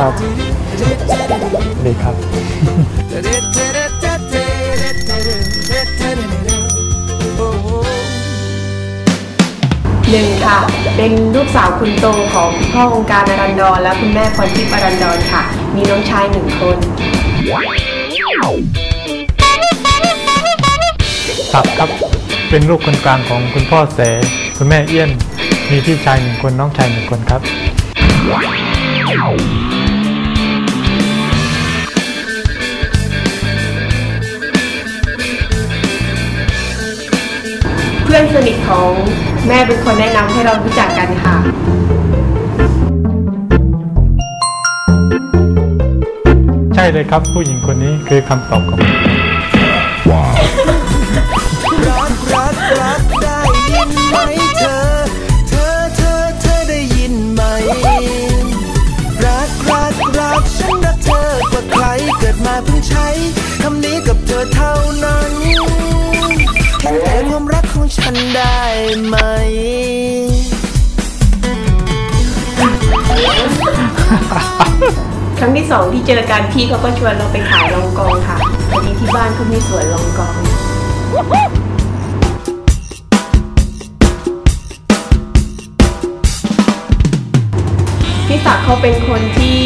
ครับดีครับ หนึ่งค่ะ เป็นลูกสาวคุณโตของพ่อองค์การอรันดร และคุณแม่พรทิพย์อรันดรค่ะ มีน้องชายหนึ่งคนศักดิ์ครับ เป็นลูกคนกลางของคุณพ่อเส คุณแม่เอี้ยน มีพี่ชายหนึ่งคนน้องชายหนึ่งคนครับ พื่อนสนิทของแม่เป็นคนแนะนำให้เรารู้จักกันค่ะ ใช่เลยครับผู้หญิงคนนี้คือคำตอบของผมรักรักรักได้ยินไหมเธอ เธอเธอเธอได้ยินไหม รักรักรักฉันรักเธอกว่าใครเกิดมาเพิ่งใช้คำนี้กับเธอเท่านั้น ฉันได้ไหม ครั้งที่สองที่เจอกันพี่เขาก็ชวนเราไปขายรองกองค่ะพอดีที่บ้านเขามีสวนรองกอง พี่ศักดิ์เขาเป็นคนที่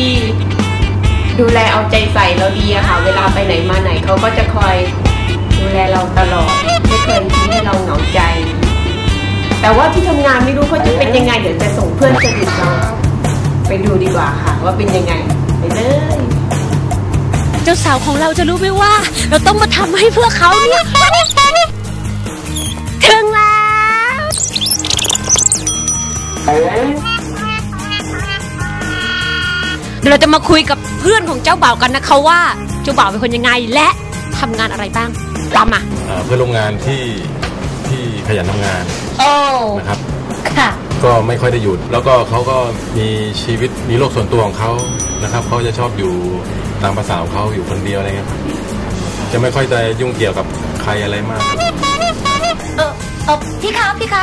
ดูแลเอาใจใส่เราดีอะค่ะ เวลาไปไหนมาไหนเขาก็จะคอย ดูแลเราตลอดไม่เคยทิ้งให้เราเหงาใจ แต่ว่าที่ทำงานไม่รู้เขาจะเป็นยังไงเดี๋ยวจะส่งเพื่อนสนิทเราไปดูดีกว่าค่ะ ว่าเป็นยังไงไปเลยเจ้าสาวของเราจะรู้ไหมว่า เราต้องมาทำให้เพื่อเขาเนี่ยถึงแล้วเดี๋ยวเราจะมาคุยกับเพื่อนของเจ้าบ่าวกันนะคะว่า เจ้าบ่าวเป็นคนยังไงและทำงานอะไรบ้าง ตามมาเอ่อเพื่อนร่วมงานที่ที่ขยันทำงานโอ้นะครับ ค่ะ ก็ไม่ค่อยได้หยุด แล้วก็เขาก็มีชีวิตมีโลกส่วนตัวของเขานะครับเขาจะชอบอยู่ตามภาษาของเขาอยู่คนเดียวอะไรเงี้ยครับจะไม่ค่อยจะยุ่งเกี่ยวกับใครอะไรมาก เออเออพี่คะพี่คะ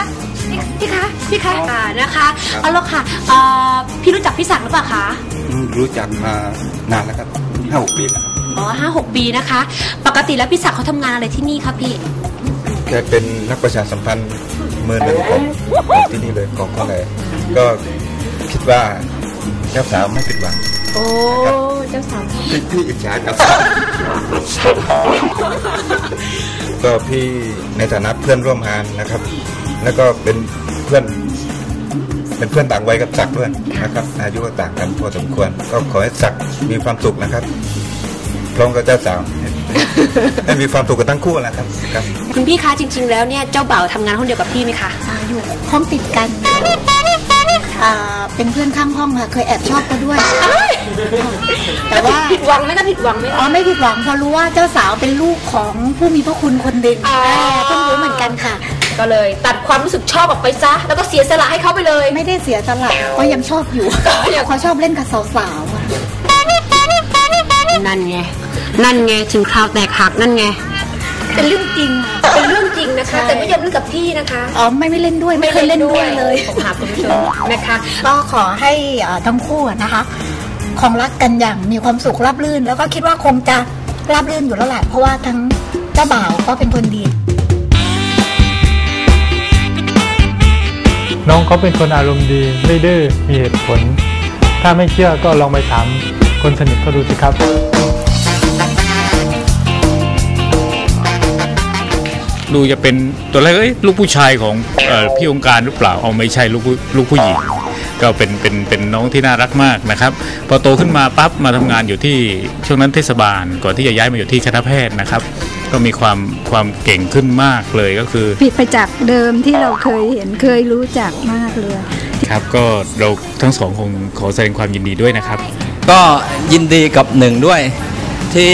พี่พี่คะพี่คะอ่านะคะเอาละค่ะเอ่อพี่รู้จักพี่ศักดิ์หรือเปล่าคะ รู้จักมานานแล้วครับห้าหกปีแล้ว อ๋อห้าหกปีนะคะ ปกติแล้วพี่ศักดิ์เขาทำงานอะไรที่นี่คะพี่แกเป็นนักประชาสัมพันธ์มือหนึ่งของของที่นี่เลยของเขาเลยก็คิดว่าเจ้าสาวไม่ผิดหวังโอ้เจ้าสาวพี่พี่อิจฉากับ ก็พี่ในฐานะเพื่อนร่วมงานนะครับ แล้วก็เป็นเพื่อน เป็นเพื่อนต่างวัยกับศักดิ์ด้วยนะครับ อายุก็ต่างกันพอสมควร ก็ขอให้ศักดิ์มีความสุขนะครับ พร้อมกับเจ้าสาวให้มีความสุขกันทั้งคู่นะครับครับ คุณพี่คะจริง ๆ แล้วเนี่ยเจ้าบ่าวทำงานห้องเดียวกับพี่ไหมคะอยู่ห้องติดกันอ่าเป็นเพื่อนข้างห้องค่ะ เคยแอบชอบเขาด้วย แต่ว่าผิดหวังไหมนะผิดหวังไหมอ๋อไม่ผิดหวังเพราะรู้ว่าเจ้าสาวเป็นลูกของผู้มีพระคุณคนหนึ่งอ๋อเพิ่งรู้เหมือนกันค่ะ ก็เลยตัดความรู้สึกชอบออกไปซะ แล้วก็เสียสละให้เขาไปเลย ไม่ได้เสียสละก็ยังชอบอยู่เขาชอบเล่นกับสาวๆอะนั่นไง นั่นไงถึงคราวแตกหักนั่นไง เป็นเรื่องจริงอะเป็นเรื่องจริงนะคะใช่แต่ไม่ยอมเล่นกับพี่นะคะ อ๋อไม่ไม่เล่นด้วยไม่เคยเล่นด้วยเลย ผมหาคุณผู้ชมนะคะก็ขอให้อ่าทั้งคู่อะนะคะคงรักกันอย่างมีความสุขราบรื่น แล้วก็คิดว่าคงจะราบรื่นอยู่แล้วแหละเพราะว่าทั้งเจ้าบ่าวก็เป็นคนดี น้องเขาเป็นคนอารมณ์ดีไม่ดื้อมีเหตุผล ถ้าไม่เชื่อก็ลองไปถามคนสนิทเขาดูสิครับ ดูจะเป็นตัวแรกเอ้ยลูกผู้ชายของเออพี่องค์การหรือเปล่าเอาไม่ใช่ลูกผู้ลูกผู้หญิงก็เป็นเป็นเป็นน้องที่น่ารักมากนะครับพอโตขึ้นมาปั๊บมาทำงานอยู่ที่ช่วงนั้นเทศบาลก่อนที่จะย้ายมาอยู่ที่คณะแพทย์นะครับก็มีความความเก่งขึ้นมากเลยก็คือ ผิดไปจากเดิมที่เราเคยเห็นเคยรู้จักมากเลย ครับก็เราทั้งสองคงขอแสดงความยินดีด้วยนะครับ ก็ยินดีกับหนึ่งด้วยที่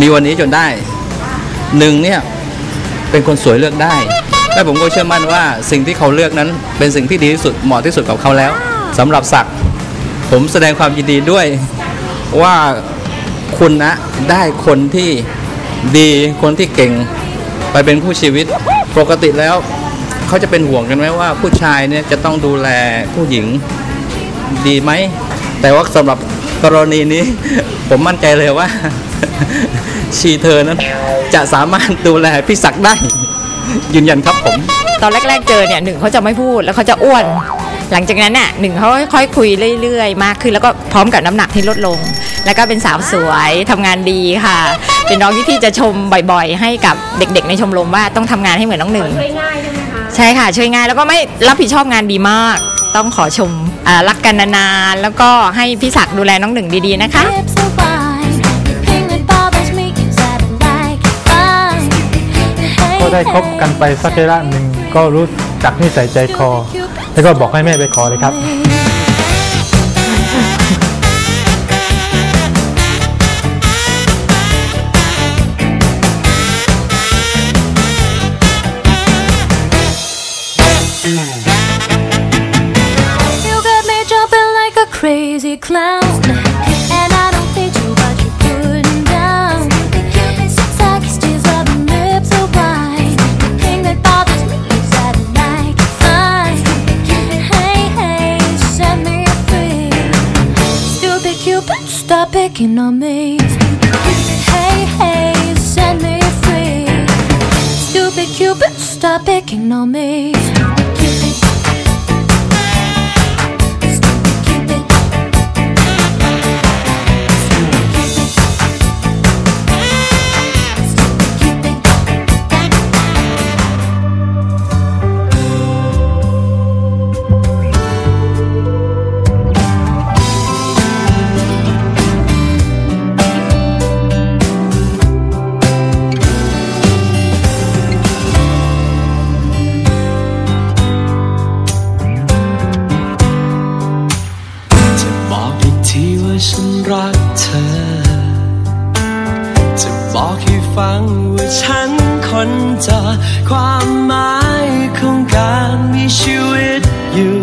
มีวันนี้จนได้หนึ่งเนี่ย เป็นคนสวยเลือกได้และผมก็เชื่อมั่นว่าสิ่งที่เขาเลือกนั้น เป็นสิ่งที่ดีที่สุดเหมาะที่สุดกับเขาแล้วสำหรับศักดิ์ผมแสดงความยินดีด้วยว่าคุณนะได้คนที่ดีคนที่เก่งไปเป็นคู่ชีวิตปกติแล้ว เขาจะเป็นห่วงกันไหมว่าผู้ชายเนี่ยจะต้องดูแลผู้หญิงดีไหม แต่ว่าสำหรับกรณีนี้ ผมมั่นใจเลยว่า ชีเธอนั้นจะสามารถดูแลพี่ศักดิ์ได้ ยืนยันครับผม ตอนแรก ๆ เจอเนี่ยหนึ่งเขาจะไม่พูดแล้วเขาจะอ้วน หลังจากนั้นน่ะหนึ่งเขาค่อยๆคุยเรื่อยๆ มากขึ้นแล้วก็พร้อมกับน้ำหนักที่ลดลง แล้วก็เป็นสาวสวยทำงานดีค่ะ เป็นน้องที่ที่จะชมบ่อยๆ ให้กับเด็กๆ ในชมรมว่าต้องทำงานให้เหมือนน้องหนึ่ง ช่วยง่ายใช่ไหมคะ ใช่ค่ะช่วยง่ายแล้วก็ไม่รับผิดชอบงานดีมาก ต้องขอชมอ่ารักกันนานๆแล้วก็ให้พี่ศักดิ์ดูแลน้องหนึ่งดีๆนะคะก็ ได้คบกันไปสักระยะหนึ่งก็รู้จักนิสัยใจคอ แล้วก็บอกให้แม่ไปขอเลยครับ picking on me. Hey, hey, set me free. Stupid Cupid, stop picking on me. ฉันรักเธอ จะบอกให้ฟังว่าฉันคนจะความหมายของการมีชีวิตอยู่